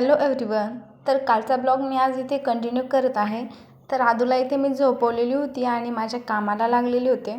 Hello everyone तर कालचा blog मी आज इथे कंटिन्यू करत आहे. तर आदूला इथे मी झोपवलेली होती आणि माझ्या कामाला लागलेले होते.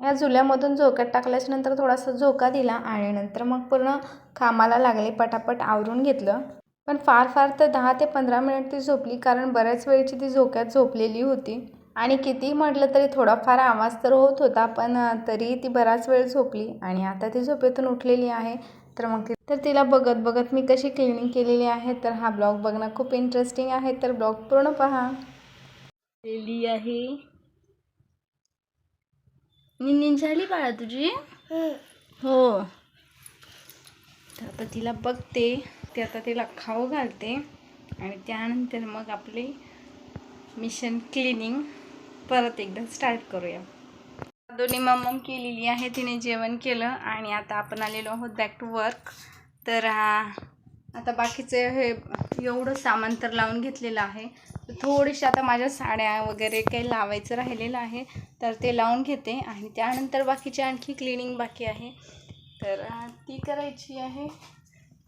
या झुल्यामधून झोक्यात टाकल्याच्या नंतर थोडासा झोका दिला आणि नंतर मग पूर्ण कामाला लागले पटापट आवरून घेतलं. पण फार फार तर दहा ते पंधरा मिनिट ती झोपली कारण बऱ्याच वेळची ती झोक्यात झोपलेली होती. आणि कितीही म्हटलं तरी थोडाफार आवाज तर होत होता पण तरी ती बराच वेळ झोपली आणि आता ती झोपेतून उठलेली आहे. तर मग ती तर तिला बघत बघत मी कशी क्लिनिंग केलेली आहे तर हा ब्लॉग बघणं खूप इंटरेस्टिंग आहे. तर ब्लॉग पूर्ण पहा. केली आहे. निंदीन झाली बाळा तुझी? हो. तर आता तिला बघते. ते आता तिला खाऊ घालते. आणि त्यानंतर मग आपले मिशन क्लिनिंग परत एकदा स्टार्ट करूया. दोन्ही मम्मम केलेली आहे तिने जेवण केलं आणि आता आपण आलेलो आहोत बॅक टू वर्क तर आता बाकीचे हे एवढं सामान तर लावून घेतलेलं आहे. तर थोडीशी आता माझ्या साड्या वगैरे काही लावायचं राहिलेलं आहे तर ते लावून घेते आणि त्यानंतर बाकीची आणखी क्लिनिंग बाकी आहे. तर ती करायची आहे.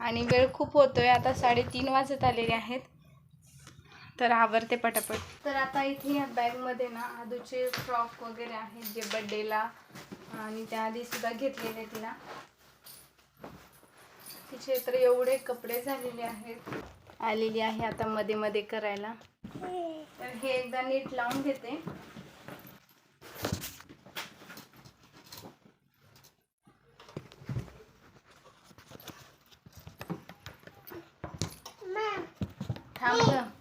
आणि वेळ खूप होतो आहे आता साडेतीन वाजत आलेले आहेत. तर आवरते पटापट. तर आता इथे या बॅगमध्ये ना आदूचे फ्रॉक वगैरे आहेत जे बड्डेला आणि त्याआधी सुद्धा घेतलेले तिला. तिचे तर एवढे कपडे झालेले आहेत. आलेली आहे आता मध्ये मध्ये करायला. तर हे एकदा नीट लावून घेते. थांब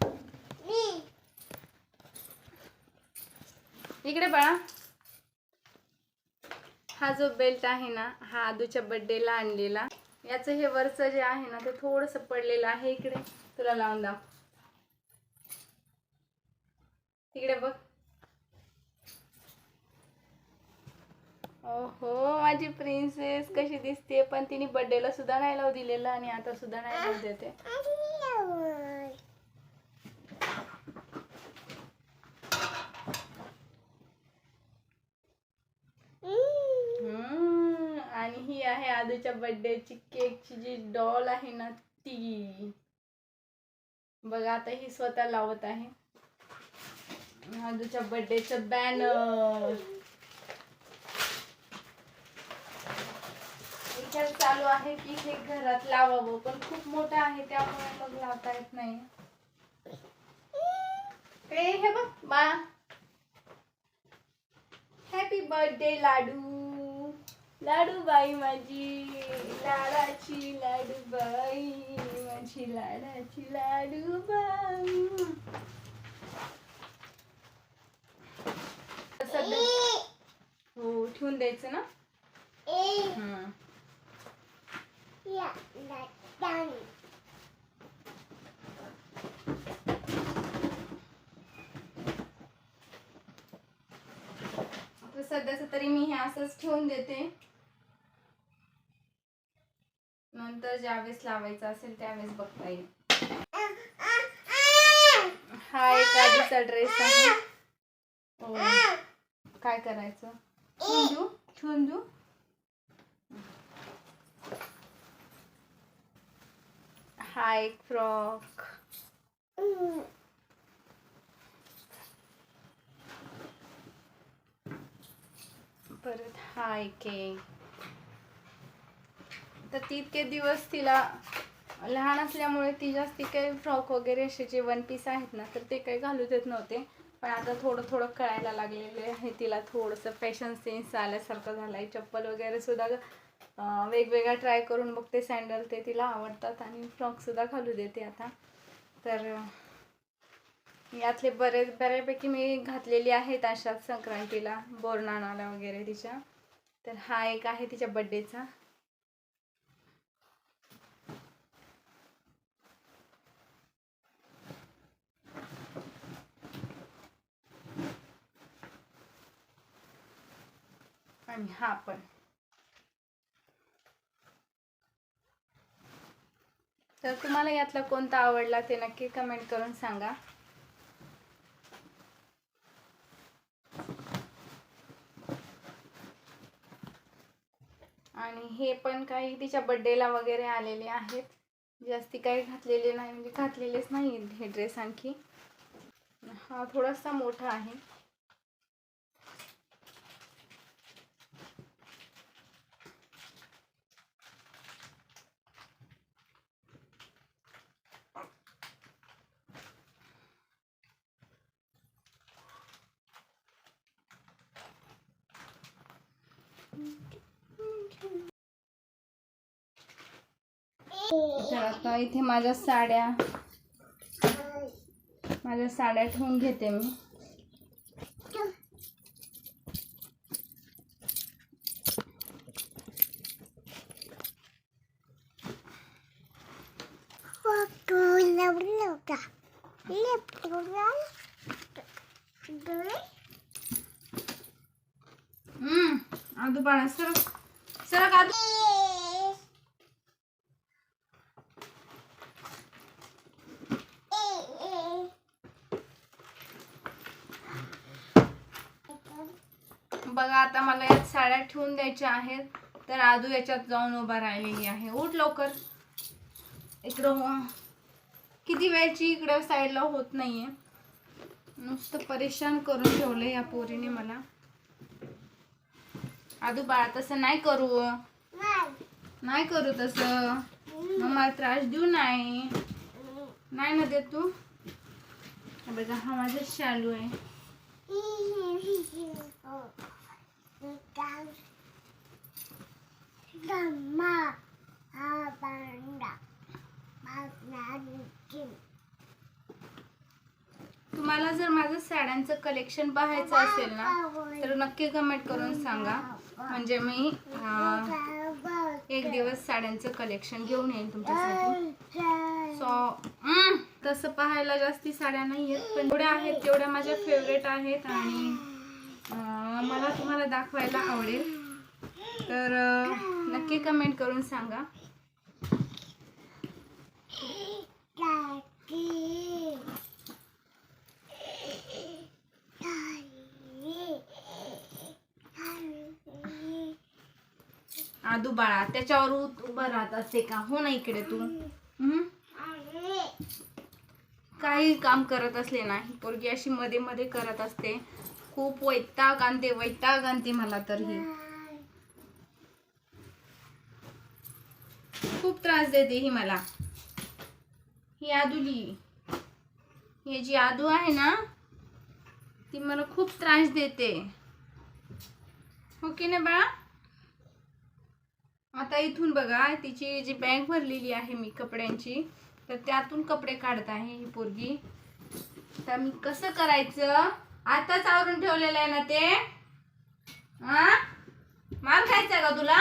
इकडे बाळा. हा जो बेल्ट आहे ना हा आदूच्या बड्डेला आणलेला. याचं हे वरचं जे आहे ना ते थोडंसं पडलेलं आहे इकडे. तुला लावून दाव तिकडे बघ. ओहो माझी प्रिन्सेस कशी दिसते पण तिने बड्डेला सुद्धा नाही लावू दिलेलं आणि आता सुद्धा नाही लावू देते हम्म, आणि ही आहे आदूच्या बर्थडेची केकची जी डॉल आहे ना ती. बघा आता ही स्वतः लावत आहे. आदूच्या बर्थडेचं बॅनर विचार चालू आहे की हे घरात लावावं पण खूप मोठं आहे त्यामुळे मग लावता येत नाही. हे बघ बा. हॅपी बर्थडे लाडू. लाडूबाई माझी. लाडाची लाडूबाई माझी. लाडाची लाडू बाई सध्या हो ठेवून द्यायचं ना? हम्म. तर सध्याच तरी मी हे असंच ठेवून देते नंतर ज्यावेळेस लावायचं असेल त्यावेळेस बघता येईल. हा एक आधीचा ड्रेस आहे. हो. काय करायचं? ठेवून देऊ हा एक फ्रॉक. परत हा एक तर ती इतके दिवस तिला लहान असल्यामुळे ती जास्ती काही फ्रॉक वगैरे असे जे वन पीस आहेत ना तर ते काही घालू देत नव्हते. पण आता थोडं थोडं कळायला लागलेले आहे तिला थोडंसं फॅशन सेन्स आल्यासारखं झालं आहे चप्पल वगैरे सुद्धा वेगवेगळ्या ट्राय करून बघते सँडल ते तिला आवडतात आणि फ्रॉकसुद्धा घालू देते आता. तर यातले बरेच बऱ्यापैकी मी घातलेली आहेत अशाच संक्रांतीला बोरनाणाला वगैरे तिच्या. तर हा एक आहे तिच्या बड्डेचा आणि हा पण. तर तुम्हाला यातला कोणता आवडला ते नक्की कमेंट करून सांगा. आणि हे पण काही तिच्या बड्डेला वगैरे आलेले आहेत. जास्ती काही घातलेले नाही म्हणजे घातलेलेच नाही हे ड्रेस आणखी. हा थोडासा मोठा आहे. तर आता इथे माझ्या साड्या. माझ्या साड्या ठेवून घेते मी. हम्म आदू बाळा सरक सरक आदू बघा आता मला यात साड्या ठेवून द्यायच्या आहेत. तर आदू याच्यात जाऊन उभा राहिलेली आहे. उठ लवकर. इकडं हो. किती वेळची इकडं साईडला होत नाहीये. नुसतं परेशान करून ठेवलं या पोरीने मला. आदू बाळा तसं नाही करू नाही करू तसं. मग मला त्रास देऊ नाही. नाही ना देत तू? बघा हा माझा शालू आहे. तुम्हाला जर माझं साड्यांचं कलेक्शन पाहायचं असेल ना तर नक्की कमेंट करून सांगा. म्हणजे मी एक दिवस साड्यांचं कलेक्शन घेऊन येईन तुमच्यासाठी. सो तसं पाहायला जास्ती साड्या नाही आहेत पण जेवढ्या आहेत तेवढ्या माझ्या फेवरेट आहेत आणि मला तुम्हाला दाखवायला आवडेल. तर नक्की कमेंट करून सांगा. आदू बाळा त्याच्यावर उभं राहत असते का? हो ना इकडे तू. हम्म? काही काम करत असले नाही. पोरगी अशी मध्ये मध्ये करत असते. खूप वैताग आणते वैताग आणते मला तर ही. खूप त्रास देते ही मला. ही आदुली. ही जी आदू आहे ना ती मला खूप त्रास देते. हो की नाही बाळा? आता इथून बघा तिची जी बँक भरलेली आहे मी कपड्यांची तर त्यातून कपडे काढत आहे ही पोरगी. तर मी कसं करायचं? आताच आवरून ठेवलेलं आहे ना ते? हा? मार खायचा का तुला?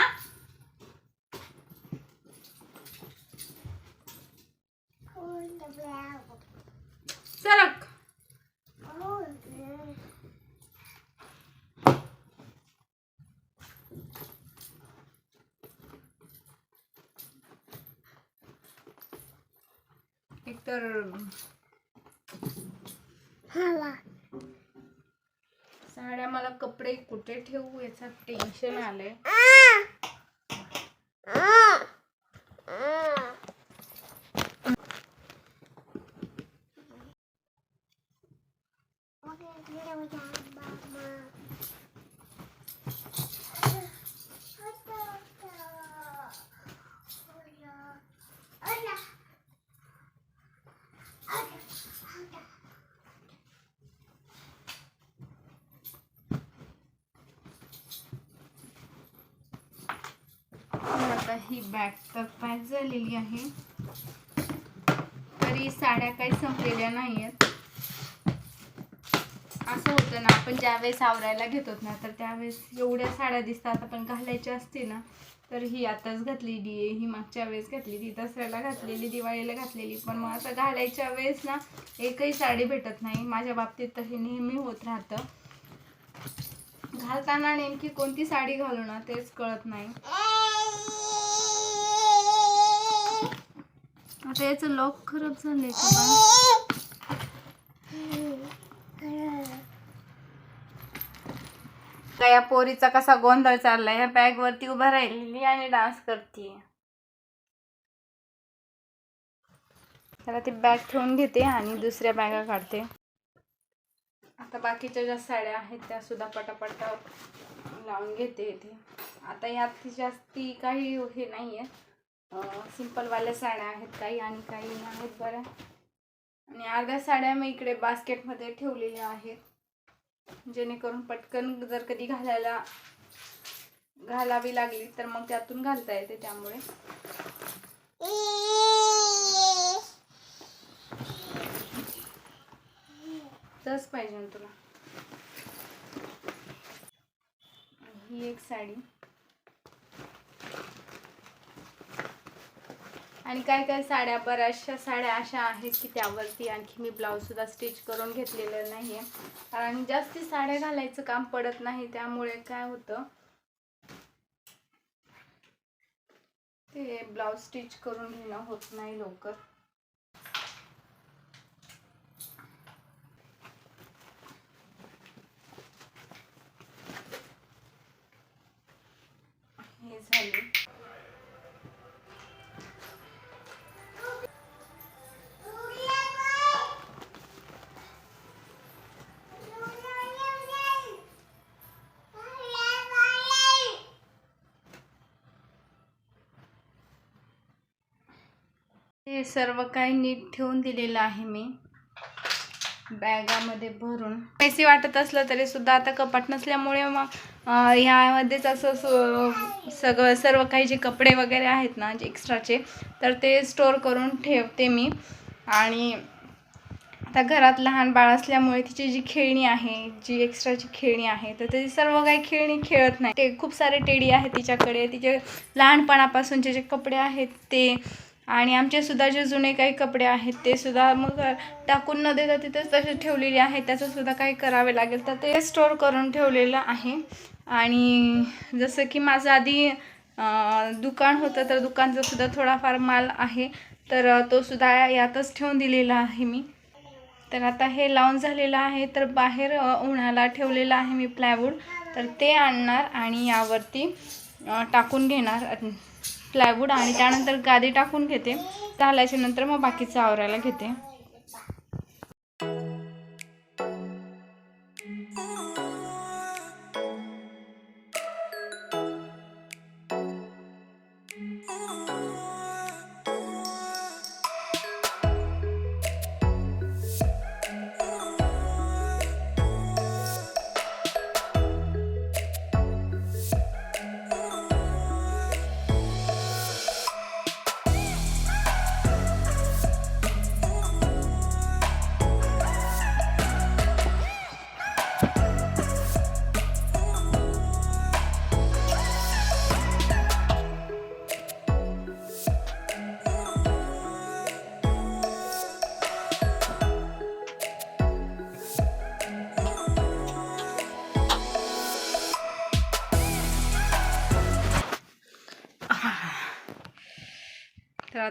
सरक एकतर मला कपडे कुठे ठेवू याचं टेन्शन आलंय. आता ही बॅग तर पॅक झालेली आहे. तरी साड्या काही संपलेल्या नाही आहेत असं होतं ना आपण ज्यावेळेस आवरायला घेतो ना तर त्यावेळेस एवढ्या साड्या दिसतात आपण घालायच्या असते ना तर ही आताच घातलेली आहे ही मागच्या वेळेस घातलेली दसऱ्याला घातलेली दिवाळीला घातलेली पण मग आता घालायच्या वेळेस ना एकही साडी भेटत नाही. माझ्या बाबतीत तर हे नेहमी होत राहतं. घालताना नेमकी कोणती साडी घालू ना तेच कळत नाही. आता याच लॉक खराब झाले का का या पोरीचा कसा गोंधळ चाललाय ह्या बॅग वरती उभा राहिलेली आणि डान्स करते त्याला ती बॅग ठेवून घेते आणि दुसऱ्या बॅगा काढते. आता बाकीच्या ज्या साड्या आहेत त्या सुद्धा पटापट लावून घेते इथे. आता यात जास्ती काही हे नाही आहे सिम्पलवाल्या साड्या आहेत काही आणि काही आहेत बऱ्या. आणि अर्ध्या साड्या मी इकडे बास्केटमध्ये ठेवलेल्या आहेत. जेणेकरून पटकन जर कधी घालायला घालावी लागली तर मग त्यातून घालता येते त्यामुळे. तस पाहिजे ना तुला. ही एक साडी. आणि काय काय साड्या बऱ्याचशा साड्या अशा आहेत की त्यावरती आणखी मी ब्लाऊज सुद्धा स्टिच करून घेतलेलं नाही आहे कारण जास्ती साड्या घालायचं काम पडत नाही त्यामुळे काय होतं? ते ब्लाऊज स्टिच करून घेणं होत नाही लवकर. हे झाले. हे सर्व काही नीट ठेवून दिलेलं आहे मी. बॅगामध्ये भरून. पैसे वाटत असलं तरी सुद्धा आता कपाट नसल्यामुळे मग ह्यामध्येच असं सगळं सर्व काही जे कपडे वगैरे आहेत ना जे एक्स्ट्राचे तर ते स्टोअर करून ठेवते मी. आणि आता घरात लहान बाळ असल्यामुळे तिची जी खेळणी आहे जी एक्स्ट्राची खेळणी आहे तर त्याची सर्व काही खेळणी खेळत नाही. ते खूप सारे टेडी आहेत तिच्याकडे. तिचे लहानपणापासूनचे जे कपडे आहेत ते आणि आमचेसुद्धा जे जुने काही कपडे आहेत ते सुद्धा मग टाकून न देता तिथेच तसे ठेवलेले आहेत. त्याचंसुद्धा काही करावे लागेल तर ते स्टोअर करून ठेवलेलं आहे. आणि जसं की माझं आधी दुकान होतं तर दुकानचासुद्धा थोडाफार माल आहे. तर तो सुद्धा यातच ठेवून दिलेला आहे मी. तर आता हे लावून झालेलं आहे तर बाहेर उन्हाला ठेवलेलं आहे मी प्लायवूड तर ते आणणार आणि यावरती टाकून घेणार. प्लायवूड आणि त्यानंतर गादी टाकून घेते. झाल्याच्यानंतर मग बाकीचं आवरायला घेते.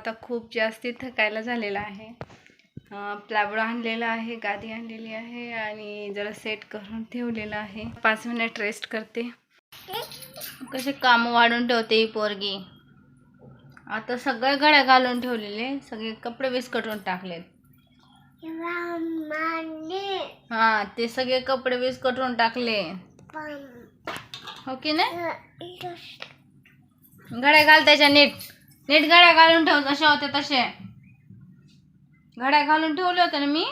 आता खूप जास्ती थकायला झालेलं आहे. प्लायवूड आणलेला आहे गादी आणलेली आहे आणि जरा सेट करून ठेवलेलं आहे. पाच मिनिट रेस्ट करते. कसे काम वाढून ठेवते ही पोरगी. आता सगळे घड्या घालून ठेवलेले सगळे कपडे विस्कटून टाकलेत. हा ते सगळे कपडे विस्कटून टाकले. हो की नाही? घड्या घाल त्याच्या नीट. नीट घड्या घालून ठेव जसे होते तसे. घड्या घालून ठेवले होते ना मी?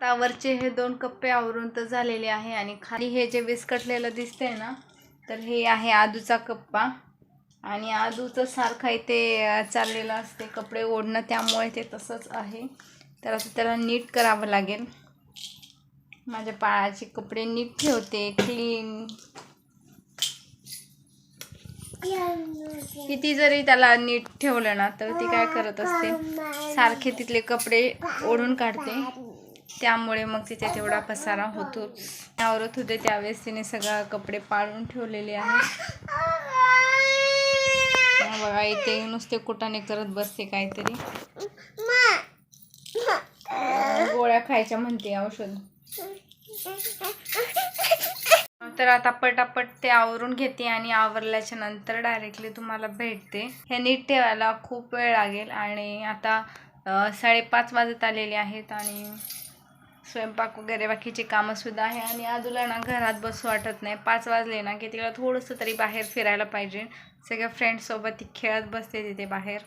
तावरचे हे दोन कप्पे आवरून तर झालेले आहे आणि खाली हे जे विस्कटलेलं दिसतंय ना तर हे आहे आदूचा कप्पा. आणि आदूचं सारखं इथे चाललेलं असते कपडे ओढणं त्यामुळे ते तसंच आहे. तर आता त्याला नीट करावं लागेल. माझ्या बाळाचे कपडे नीट ठेवते क्लीन किती जरी त्याला नीट ठेवलं ना तर ती काय करत असते? सारखे तिथले कपडे ओढून काढते. त्यामुळे मग तिथे तेवढा पसारा होतो आवरत होते त्यावेळेस तिने सगळा कपडे पाळून ठेवलेले आहेत. बघा इथे नुसते कुटाने करत बसते काहीतरी. गोळ्या खायच्या म्हणते औषध. तर आता पटापट ते आवरून घेते आणि आवरल्याच्या नंतर डायरेक्टली तुम्हाला भेटते. हे नीट ठेवायला खूप वेळ लागेल आणि आता साडेपाच वाजत आलेले आहेत आणि स्वयंपाक वगैरे बाकीची कामंसुद्धा आहे आणि आजूला ना घरात बसू वाटत नाही. पाच वाजले ना की तिला थोडंसं तरी बाहेर फिरायला पाहिजे. सगळ्या फ्रेंड्ससोबत ती खेळत बसते तिथे बाहेर.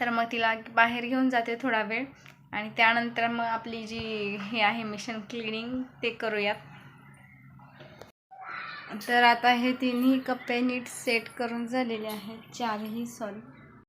तर मग तिला बाहेर घेऊन जाते थोडा वेळ. आणि त्यानंतर मग आपली जी हे आहे मिशन क्लिनिंग ते करूयात. तर आता हे तिन्ही कप्पे नीट सेट करून झालेले आहेत. चारही सॉरी.